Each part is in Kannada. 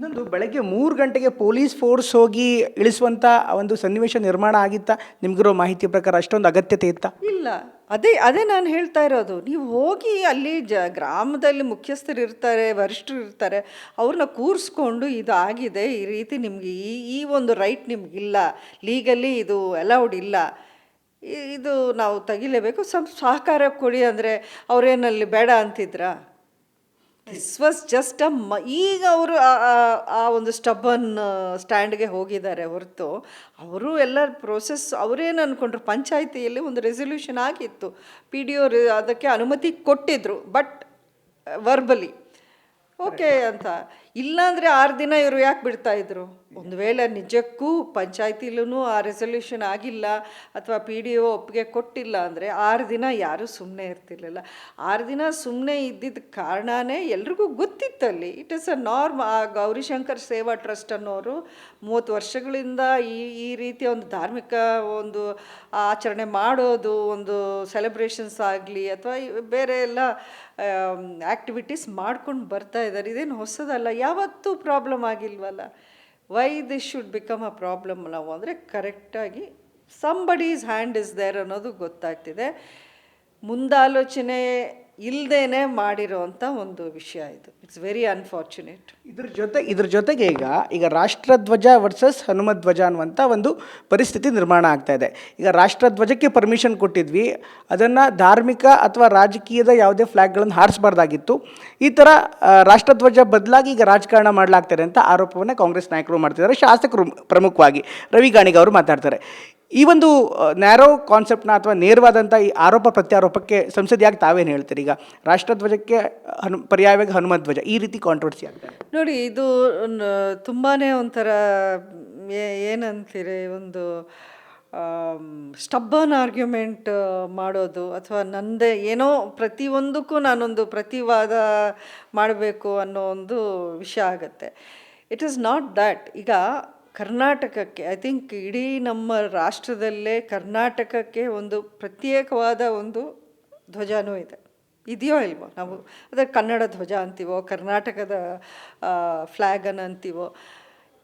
ಇನ್ನೊಂದು, ಬೆಳಗ್ಗೆ ಮೂರು ಗಂಟೆಗೆ ಪೊಲೀಸ್ ಫೋರ್ಸ್ ಹೋಗಿ ಇಳಿಸುವಂಥ ಒಂದು ಸನ್ನಿವೇಶ ನಿರ್ಮಾಣ ಆಗಿತ್ತಾ? ನಿಮ್ಗಿರೋ ಮಾಹಿತಿ ಪ್ರಕಾರ ಅಷ್ಟೊಂದು ಅಗತ್ಯತೆ ಇತ್ತಾ? ಇಲ್ಲ. ಅದೇ ಅದೇ ನಾನು ಹೇಳ್ತಾ ಇರೋದು. ನೀವು ಹೋಗಿ ಅಲ್ಲಿ ಜ, ಗ್ರಾಮದಲ್ಲಿ ಮುಖ್ಯಸ್ಥರು ಇರ್ತಾರೆ, ವರಿಷ್ಠರು ಇರ್ತಾರೆ, ಅವ್ರನ್ನ ಕೂರಿಸ್ಕೊಂಡು ಇದು ಆಗಿದೆ, ಈ ರೀತಿ ನಿಮಗೆ ಈ ಈ ಒಂದು ರೈಟ್ ನಿಮಗಿಲ್ಲ. ಲೀಗಲಿ ಇದು ಅಲೌಡ್ ಇಲ್ಲ. ಇದು ನಾವು ತೆಗಿಲೇಬೇಕು. ಸಹಕಾರ ಕೊಡಿ ಅಂದರೆ ಅವರೇನಲ್ಲಿ ಬೇಡ ಅಂತಿದ್ರಾ? ದಿಸ್ ವಾಸ್ ಜಸ್ಟ್ ಅ ಮ ಈಗ ಅವರು ಆ ಒಂದು ಸ್ಟಬ್ಬನ್ ಸ್ಟ್ಯಾಂಡ್ಗೆ ಹೋಗಿದ್ದಾರೆ ಹೊರತು, ಅವರು ಎಲ್ಲ ಪ್ರೋಸೆಸ್ ಅವರೇನು ಅಂದ್ಕೊಂಡ್ರು ಪಂಚಾಯಿತಿಯಲ್ಲಿ ಒಂದು ರೆಸೊಲ್ಯೂಷನ್ ಆಗಿತ್ತು. ಪಿ ಡಿ ಅವರು ಅದಕ್ಕೆ ಅನುಮತಿ ಕೊಟ್ಟಿದ್ರು ಬಟ್ ವರ್ಬಲಿ ಓಕೆ ಅಂತ. ಇಲ್ಲಾಂದರೆ ಆರು ದಿನ ಇವರು ಯಾಕೆ ಬಿಡ್ತಾ ಇದ್ರು? ಒಂದು ವೇಳೆ ನಿಜಕ್ಕೂ ಪಂಚಾಯತಿಲೂ ಆ ರೆಸೊಲ್ಯೂಷನ್ ಆಗಿಲ್ಲ ಅಥವಾ ಪಿ ಡಿ ಒ ಒಪ್ಪಿಗೆ ಕೊಟ್ಟಿಲ್ಲ ಅಂದರೆ ಆರು ದಿನ ಯಾರೂ ಸುಮ್ಮನೆ ಇರ್ತಿರ್ಲಿಲ್ಲ. ಆರು ದಿನ ಸುಮ್ಮನೆ ಇದ್ದಿದ್ದ ಕಾರಣನೇ ಎಲ್ರಿಗೂ ಗೊತ್ತಿತ್ತಲ್ಲಿ. ಇಟ್ ಇಸ್ ಅ ನಾರ್ಮ್ ಆ ಗೌರಿಶಂಕರ್ ಸೇವಾ ಟ್ರಸ್ಟ್ ಅನ್ನೋರು ಮೂವತ್ತು ವರ್ಷಗಳಿಂದ ಈ ಈ ರೀತಿಯ ಒಂದು ಧಾರ್ಮಿಕ ಒಂದು ಆಚರಣೆ ಮಾಡೋದು, ಒಂದು ಸೆಲೆಬ್ರೇಷನ್ಸ್ ಆಗಲಿ ಅಥವಾ ಬೇರೆ ಎಲ್ಲ ಆ್ಯಕ್ಟಿವಿಟೀಸ್ ಮಾಡ್ಕೊಂಡು ಬರ್ತಾ ಇದ್ದಾರೆ ಇದೇನು ಹೊಸದಲ್ಲ. ಯಾವತ್ತೂ problem ಆಗಿಲ್ವಲ್ಲ? Why this should become a problem ನಾವು ಅಂದರೆ ಕರೆಕ್ಟಾಗಿ ಸಂಬಡೀಸ್ ಹ್ಯಾಂಡ್ ಇಸ್ ದೇರ್ ಅನ್ನೋದು ಗೊತ್ತಾಗ್ತಿದೆ. ಮುಂದಾಲೋಚನೆ ಇಲ್ಲದೇನೆ ಮಾಡಿರೋವಂಥ ಒಂದು ವಿಷಯ ಇದು. ಇಟ್ಸ್ ವೆರಿ ಅನ್ಫಾರ್ಚುನೇಟ್ ಇದ್ರ ಜೊತೆ, ಇದ್ರ ಜೊತೆಗೆ ಈಗ ಈಗ ರಾಷ್ಟ್ರಧ್ವಜ ವರ್ಸಸ್ ಹನುಮಧ್ವಜ ಅನ್ನುವಂಥ ಒಂದು ಪರಿಸ್ಥಿತಿ ನಿರ್ಮಾಣ ಆಗ್ತಾ ಇದೆ. ಈಗ ರಾಷ್ಟ್ರಧ್ವಜಕ್ಕೆ ಪರ್ಮಿಷನ್ ಕೊಟ್ಟಿದ್ವಿ. ಅದನ್ನು ಧಾರ್ಮಿಕ ಅಥವಾ ರಾಜಕೀಯದ ಯಾವುದೇ ಫ್ಲ್ಯಾಗ್ಗಳನ್ನು ಹಾರಿಸಬಾರ್ದಾಗಿತ್ತು. ಈ ಥರ ರಾಷ್ಟ್ರಧ್ವಜ ಬದಲಾಗಿ ಈಗ ರಾಜಕಾರಣ ಮಾಡಲಾಗ್ತಾರೆ ಅಂತ ಆರೋಪವನ್ನು ಕಾಂಗ್ರೆಸ್ ನಾಯಕರು ಮಾಡ್ತಿದ್ದಾರೆ. ಶಾಸಕರು ಪ್ರಮುಖವಾಗಿ ರವಿ ಗಾಣಿಗ ಅವರು ಮಾತಾಡ್ತಾರೆ. ಈ ಒಂದು ನ್ಯಾರೋ ಕಾನ್ಸೆಪ್ಟ್ನ ಅಥವಾ ನೇರವಾದಂಥ ಈ ಆರೋಪ ಪ್ರತ್ಯಾರೋಪಕ್ಕೆ ಸಂಸದೆಯಾಗಿ ತಾವೇನು ಹೇಳ್ತೀರಿ? ಈಗ ರಾಷ್ಟ್ರಧ್ವಜಕ್ಕೆ ಹನು, ಪರ್ಯಾಯವಾಗಿ ಹನುಮತ್ ಧ್ವಜ ಈ ರೀತಿ ಕಾಂಟ್ರವರ್ಸಿ ಆಗ್ತದೆ ನೋಡಿ, ಇದು ತುಂಬಾ ಒಂಥರ ಏನಂತೀರಿ, ಒಂದು ಸ್ಟಬ್ಬನ್ ಆರ್ಗ್ಯುಮೆಂಟ್ ಮಾಡೋದು, ಅಥವಾ ನಂದೇ ಏನೋ ಪ್ರತಿಯೊಂದಕ್ಕೂ ನಾನೊಂದು ಪ್ರತಿವಾದ ಮಾಡಬೇಕು ಅನ್ನೋ ಒಂದು ವಿಷಯ ಆಗುತ್ತೆ. ಇಟ್ ಈಸ್ ನಾಟ್ ದ್ಯಾಟ್ ಈಗ ಕರ್ನಾಟಕಕ್ಕೆ ಐ ಥಿಂಕ್ ಇಡೀ ನಮ್ಮ ರಾಷ್ಟ್ರದಲ್ಲೇ ಕರ್ನಾಟಕಕ್ಕೆ ಒಂದು ಪ್ರತ್ಯೇಕವಾದ ಒಂದು ಧ್ವಜನೂ ಇದೆ. ಇದೆಯೋ ಇಲ್ವೋ? ನಾವು ಅದೇ ಕನ್ನಡ ಧ್ವಜ ಅಂತೀವೋ, ಕರ್ನಾಟಕದ ಫ್ಲ್ಯಾಗನ್ನು ಅಂತೀವೋ?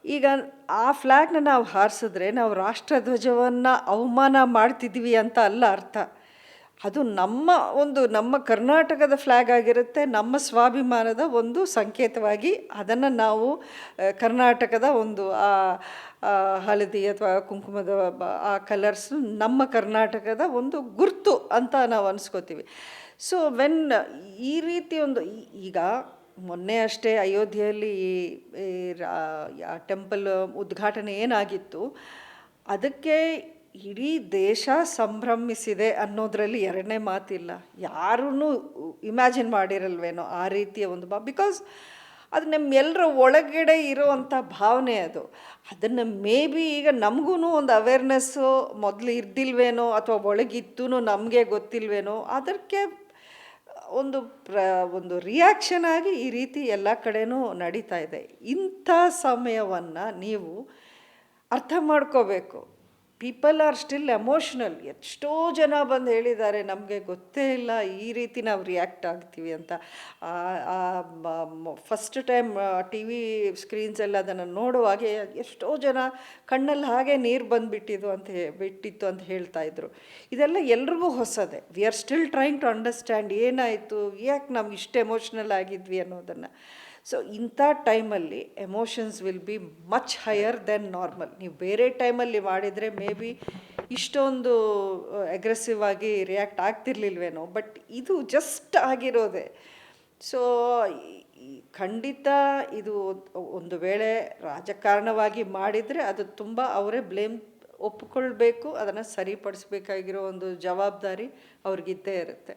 ಈಗ ಆ ಫ್ಲ್ಯಾಗ್ನ ನಾವು ಹಾರಿಸಿದ್ರೆ ನಾವು ರಾಷ್ಟ್ರಧ್ವಜವನ್ನು ಅವಮಾನ ಮಾಡ್ತಿದ್ವಿ ಅಂತ ಅಲ್ಲ ಅರ್ಥ. ಅದು ನಮ್ಮ ಒಂದು, ನಮ್ಮ ಕರ್ನಾಟಕದ ಫ್ಲ್ಯಾಗ್ ಆಗಿರುತ್ತೆ, ನಮ್ಮ ಸ್ವಾಭಿಮಾನದ ಒಂದು ಸಂಕೇತವಾಗಿ ಅದನ್ನು ನಾವು ಕರ್ನಾಟಕದ ಒಂದು, ಆ ಹಳದಿ ಅಥವಾ ಕುಂಕುಮದ ಆ ಕಲರ್ಸ್ ನಮ್ಮ ಕರ್ನಾಟಕದ ಒಂದು ಗುರ್ತು ಅಂತ ನಾವು ಅನ್ಸ್ಕೋತೀವಿ. ಸೊ ವೆನ್ ಈ ರೀತಿ ಒಂದು ಈಗ ಮೊನ್ನೆ ಅಷ್ಟೇ ಅಯೋಧ್ಯೆಯಲ್ಲಿ ಟೆಂಪಲ್ ಉದ್ಘಾಟನೆ ಏನಾಗಿತ್ತು, ಅದಕ್ಕೆ ಇಡೀ ದೇಶ ಸಂಭ್ರಮಿಸಿದೆ ಅನ್ನೋದರಲ್ಲಿ ಎರಡನೇ ಮಾತಿಲ್ಲ. ಯಾರೂ ಇಮ್ಯಾಜಿನ್ ಮಾಡಿರಲ್ವೇನೋ ಆ ರೀತಿಯ ಒಂದು ಬಾ ಬಿಕಾಸ್ ಅದು ನಮ್ಮೆಲ್ಲರ ಒಳಗಡೆ ಇರುವಂಥ ಭಾವನೆ ಅದು. ಅದನ್ನು ಮೇ ಬಿ ಈಗ ನಮಗೂ ಒಂದು ಅವೇರ್ನೆಸ್ಸು ಮೊದಲು ಇರ್ದಿಲ್ವೇನೋ ಅಥವಾ ಒಳಗಿತ್ತೂ ನಮಗೆ ಗೊತ್ತಿಲ್ವೇನೋ ಅದಕ್ಕೆ ಒಂದು ಪ್ರ, ಒಂದು ರಿಯಾಕ್ಷನ್ ಆಗಿ ಈ ರೀತಿ ಎಲ್ಲ ಕಡೆಯೂ ನಡೀತಾ ಇದೆ. ಇಂಥ ಸಮಯವನ್ನು ನೀವು ಅರ್ಥ ಮಾಡ್ಕೋಬೇಕು. ಪೀಪಲ್ ಆರ್ ಸ್ಟಿಲ್ ಎಮೋಷ್ನಲ್ ಎಷ್ಟೋ ಜನ ಬಂದು ಹೇಳಿದ್ದಾರೆ, ನಮಗೆ ಗೊತ್ತೇ ಇಲ್ಲ, ಈ ರೀತಿ ನಾವು ರಿಯಾಕ್ಟ್ ಆಗ್ತೀವಿ ಅಂತ. ಫಸ್ಟ್ ಟೈಮ್ ಟಿ ವಿ ಸ್ಕ್ರೀನ್ಸೆಲ್ಲ ಅದನ್ನು ನೋಡುವಾಗೆ ಎಷ್ಟೋ ಜನ ಕಣ್ಣಲ್ಲಿ ಹಾಗೆ ನೀರು ಬಂದುಬಿಟ್ಟಿದ್ದು ಅಂತ ಬಿಟ್ಟಿತ್ತು ಅಂತ ಹೇಳ್ತಾ ಇದ್ರು. ಇದೆಲ್ಲ ಎಲ್ರಿಗೂ ಹೊಸದೇ. We are still trying to understand ಏನಾಯಿತು, ಯಾಕೆ ನಾವು ಇಷ್ಟು ಎಮೋಷ್ನಲ್ ಆಗಿದ್ವಿ ಅನ್ನೋದನ್ನು. ಸೊ ಇಂಥ ಟೈಮಲ್ಲಿ emotions will be much higher then normal ನೀವು ಬೇರೆ ಟೈಮಲ್ಲಿ ಮಾಡಿದರೆ ಮೇ ಬಿ ಇಷ್ಟೊಂದು ಅಗ್ರೆಸಿವ್ ಆಗಿ ರಿಯಾಕ್ಟ್ ಆಗ್ತಿರ್ಲಿಲ್ವೇನೋ ಬಟ್ ಇದು ಜಸ್ಟ್ ಆಗಿರೋದೆ. ಸೊ ಖಂಡಿತ ಇದು ಒಂದು ವೇಳೆ ರಾಜಕಾರಣವಾಗಿ ಮಾಡಿದರೆ ಅದು ತುಂಬ ಅವರೇ ಬ್ಲೇಮ್ ಒಪ್ಪಿಕೊಳ್ಬೇಕು, ಅದನ್ನು ಸರಿಪಡಿಸ್ಬೇಕಾಗಿರೋ ಒಂದು ಜವಾಬ್ದಾರಿ ಅವ್ರಿಗಿದ್ದೇ ಇರುತ್ತೆ.